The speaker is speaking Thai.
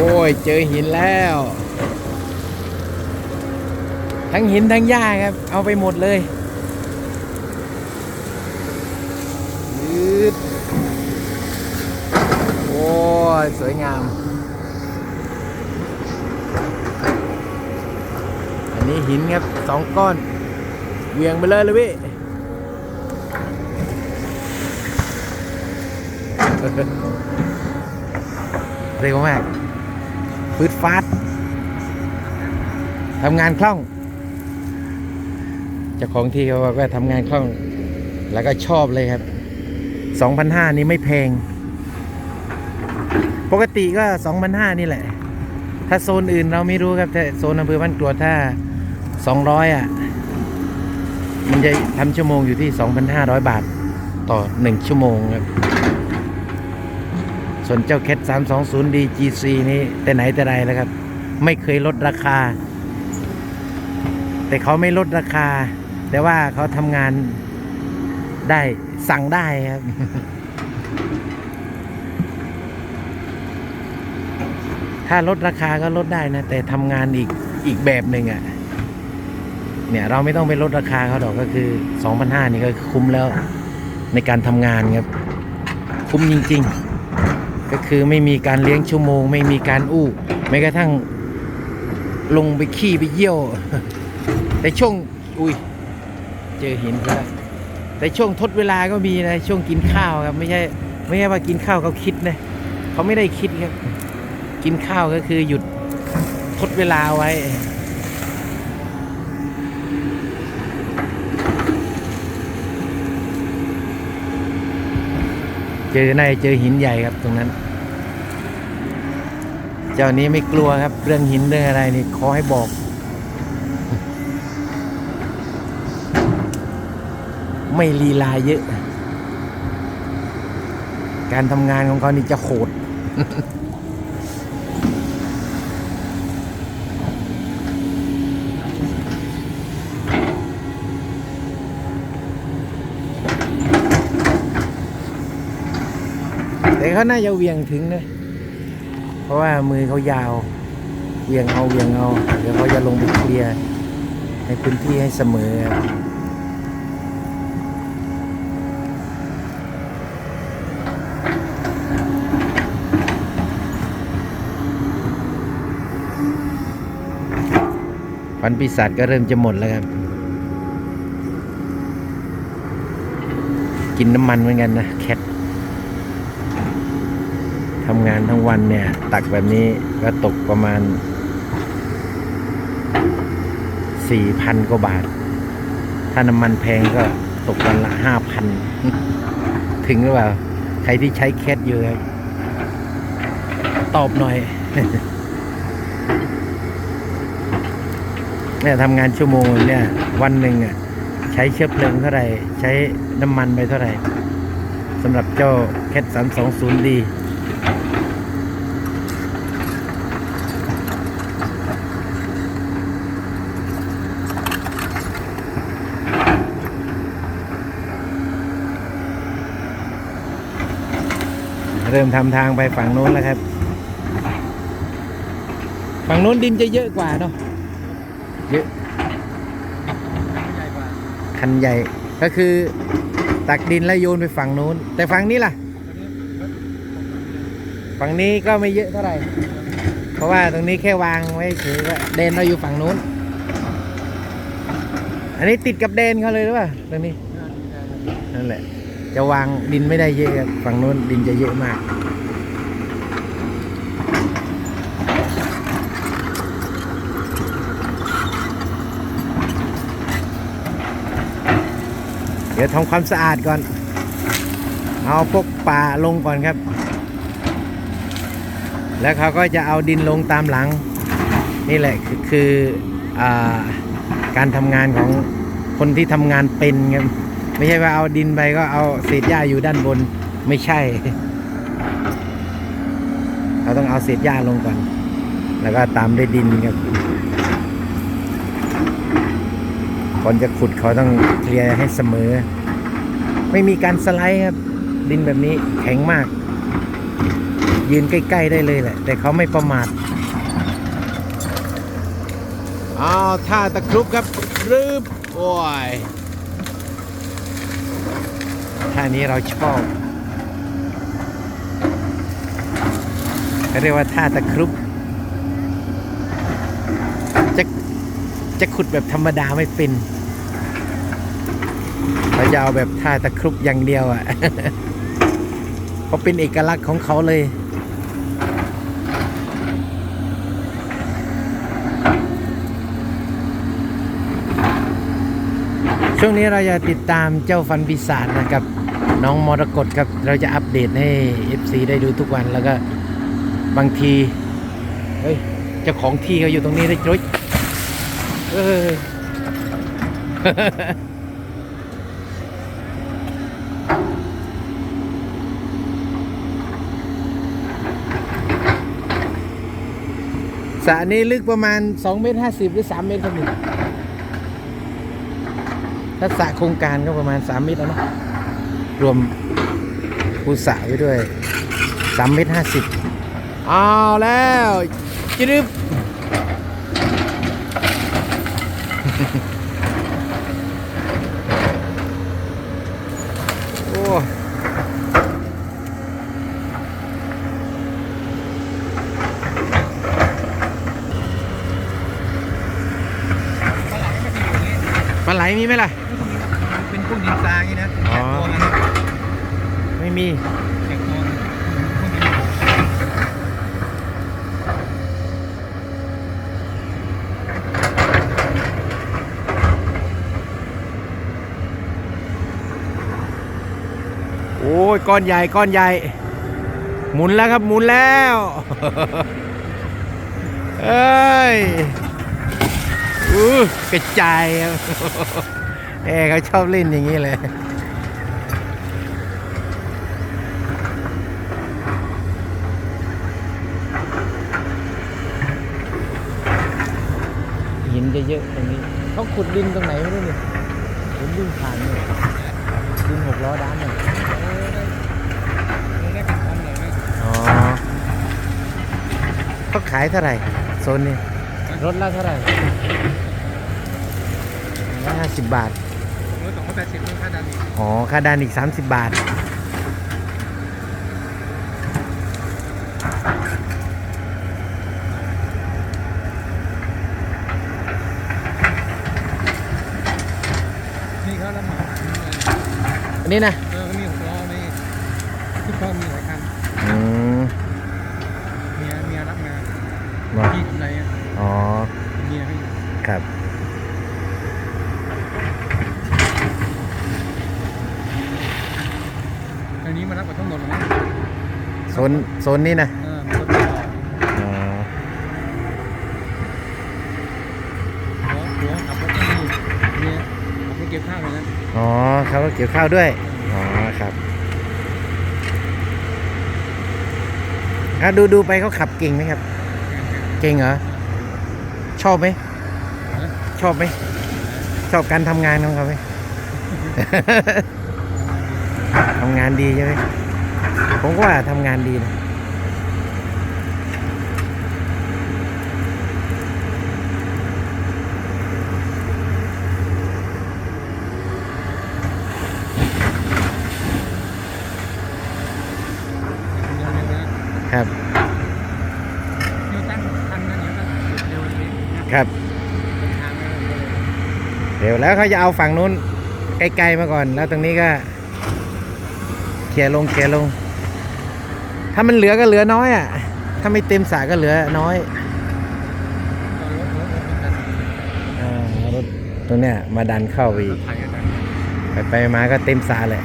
อ้ย เจอหินแล้ว ทั้งหินทั้งหญ้าครับ เอาไปหมดเลยยืดโอ้ย สวยงาม อันนี้หินครับสองก้อน เวียงไปเลยเลยพี่เร็วมาก ฟาดทำงานคล่องเจ้าของที่เขากว่าทำงานคล่อง แล้วก็ชอบเลยครับ2,500นี่ไม่แพง ปกติก็2,500นี่แหละ ถ้าโซนอื่นเราไม่รู้ครับแต่โซนอำเภอบ้านกรวถ้า 200อะ มันจะทำชั่วโมงอยู่ที่ 2,500 บาทต่อ 1 ชั่วโมงครับ ส่วนเจ้าแคท 320 DGC นี้แต่ไหนแต่ไรแล้วครับ ไม่เคยลดราคา แต่เขาไม่ลดราคา แต่ว่าเขาทำงานได้สั่งได้ครับถ้าลดราคาก็ลดได้นะ แต่ทำงานอีกอีกแบบหนึ่งอะ่ะ เนี่ยเราไม่ต้องไปลดราคาเขาดอกก็คือ2,500นี่ก็คุ้มแล้วในการทำงานครับ คุ้มจริง ๆ ก็คือไม่มีการเลี้ยงชั่วโมง ไม่มีการอู้แม้กระทั่งลงไปขี้ไปเยี่ยว แต่ช่วงอุ้ยเจอหินแล้วแต่ช่วงทดเวลาก็มีนะช่วงกินข้าวครับไม่ใช่ไม่ใช่ว่ากินข้าวเขาคิดนะเขาไม่ได้คิดครับ กินข้าวก็คือหยุดทดเวลาไว้ เจอในเจอหินใหญ่ครับตรงนั้น เจ้านี้ไม่กลัวครับ เรื่องหินเรื่องอะไรนี่ขอให้บอก ไม่ลีลาเยอะ การทำงานของเขานี่จะโหด แต่เขาน่าจะเวียงถึงนะเพราะว่ามือเขายาวเวียงเอาเวียงเอาเดี๋ยวเขาจะลงไปเคลียร์ในพื้นที่ให้เสมอฟันปีศาจก็เริ่มจะหมดแล้วครับ กินน้ำมันเหมือนกันนะแคท ทำงานทั้งวันเนี่ย ตักแบบนี้ก็ตกประมาณ 4,000 กว่าบาท ถ้าน้ำมันแพงก็ตกวันละ 5,000 ถึงหรือเปล่า ใครที่ใช้แคทอยู่ครับตอบหน่อยเนี่ยทำงานชั่วโมงเนี่ยวันหนึ่งอะใช้เชื้อเพลิงเท่าไหร่ ใช้น้ำมันไปเท่าไหร่สำหรับเจ้าแคท320 d เริ่มทำทางไปฝั่งโน้นแล้วครับ ฝั่งโน้นดินจะเยอะกว่าเนาะเยอะคันใหญ่ก็คือตักดินแล้วโยนไปฝั่งโน้น แต่ฝั่งนี้ล่ะ ฝั่งนี้ก็ไม่เยอะเท่าไหร่ เพราะว่าตรงนี้แค่วางไว้เฉยว่าเดนเราอยู่ฝั่งโน้น อันนี้ติดกับเดนเขาเลยหรือเปล่าตรงนี้นั่นแหละ จะวางดินไม่ได้เยอะฝั่งโน้นดินจะเยอะมาก เดี๋ยวทำความสะอาดก่อน เอาพวกป่าลงก่อนครับ แล้วเขาก็จะเอาดินลงตามหลัง นี่แหละคืออการทำงานของคนที่ทำงานเป็นครับ ไม่ใช่ว่าเอาดินไปก็เอาเศษหญ้าอยู่ด้านบน ไม่ใช่ เราต้องเอาเศษหญ้าลงก่อน แล้วก็ตามด้วยดินครับก่อนจะขุดเขาต้องเคลียร์ให้เสมอ ไม่มีการสไลด์ครับ ดินแบบนี้แข็งมาก ยืนใกล้ๆได้เลยแหละ แต่เขาไม่ประมาทอ้าวท่าตะครุบครับรึบโอ้ย ท่านี้เราชอบเขาเรียกว่าท่าตะครุบจะจะขุดแบบธรรมดาไม่เป็นเราจะเอาแบบท่าตะครุบอย่างเดียวอะ่ะเพราะเป็นเอกลักษณ์ของเขาเลยช่วงนี้เราจะติดตามเจ้าฟันปีศาจนะครับ น้องมรกตครับเราจะอัปเดตให้ FC ได้ดูทุกวันแล้วก็บางที เฮ้ยเจ้าของที่เขาอยู่ตรงนี้ได้จุ๊ยเออสระนี้ลึกประมาณ2เมตร50 หรือ 3 เมตรครับนี่ถ้าสระโครงการก็ประมาณ 3 เมตรแล้วเนอะ รวมปูสระไว้ด้วย3เมตร50เอาแล้วจึ๊บโอ้ปลาไหลมีไหมล่ะ เป็นพวกดินทรายนี่นะอ๋แข็องตัวมันนะ ไม่มีแข็งตัวมันพวกนี้โอ้ยก้อนใหญ่ก้อนใหญ่ หมุนแล้วครับหมุนแล้วเอ้ยอู้กระจายครับเอ้เขาชอบเล่นอย่างนี้เลย เยอะๆตรงนี้เขาขุดดินตรงไหนไม่รู้นี่ผมวิ่งผ่านเนี่ยดินหกล้อด้านเนี่ยเป็นความใหญ่ไหมอ๋อเขาขายเท่าไหร่โซนนี้รถละเท่าไหร่ร้อยห้าสิบบาทรถสองร้อยแปดสิบมีค่าดันอีกอ๋อค่าดานอีก30บาทนี่เขาละหมาด อั นนี้นะเออเขามีหกล้อมีทุกข้อมีหลายคันอืมเมียเมียรับงานว่าที่อะไรอะอ๋อ เมียให้ครับ อันนี้มารับกับทั้งหมดเลยนะโซน โซนนี้นะเออรถติดต่ออ๋อหัวหัวขับรถก็มีเมีย็บข้าวเลยนะอ๋อเขาก็เกี่ยวข้าวด้วย อ๋อครับอะดูดูไปเขาขับเก่งไหมครับ เก่งเหรอ ชอบไหม ชอบไหม ชอบการทำงานของเขาไหม ทำงานดีใช่ไหมผมก็ว่าทำงานดีนะ เร็วๆนะ ครับเดี๋ยวตั้งคันนะเดี๋ยวตั้งเร็วเองนะครับทางเร็วเลยเดี๋ยวแล้วเขาจะเอาฝั่งนู้นไกลๆมาก่อน แล้วตรงนี้ก็เคลียลงเคลียลง ถ้ามันเหลือก็เหลือน้อยอะ ถ้าไม่เต็มสรก็เหลือน้อยตอนรถรถรถมันจะอ่ารถตัวเนี้ยมาดันเข้าไปอีกไถกันนะ ไปไปมาก็เต็มสรแหละ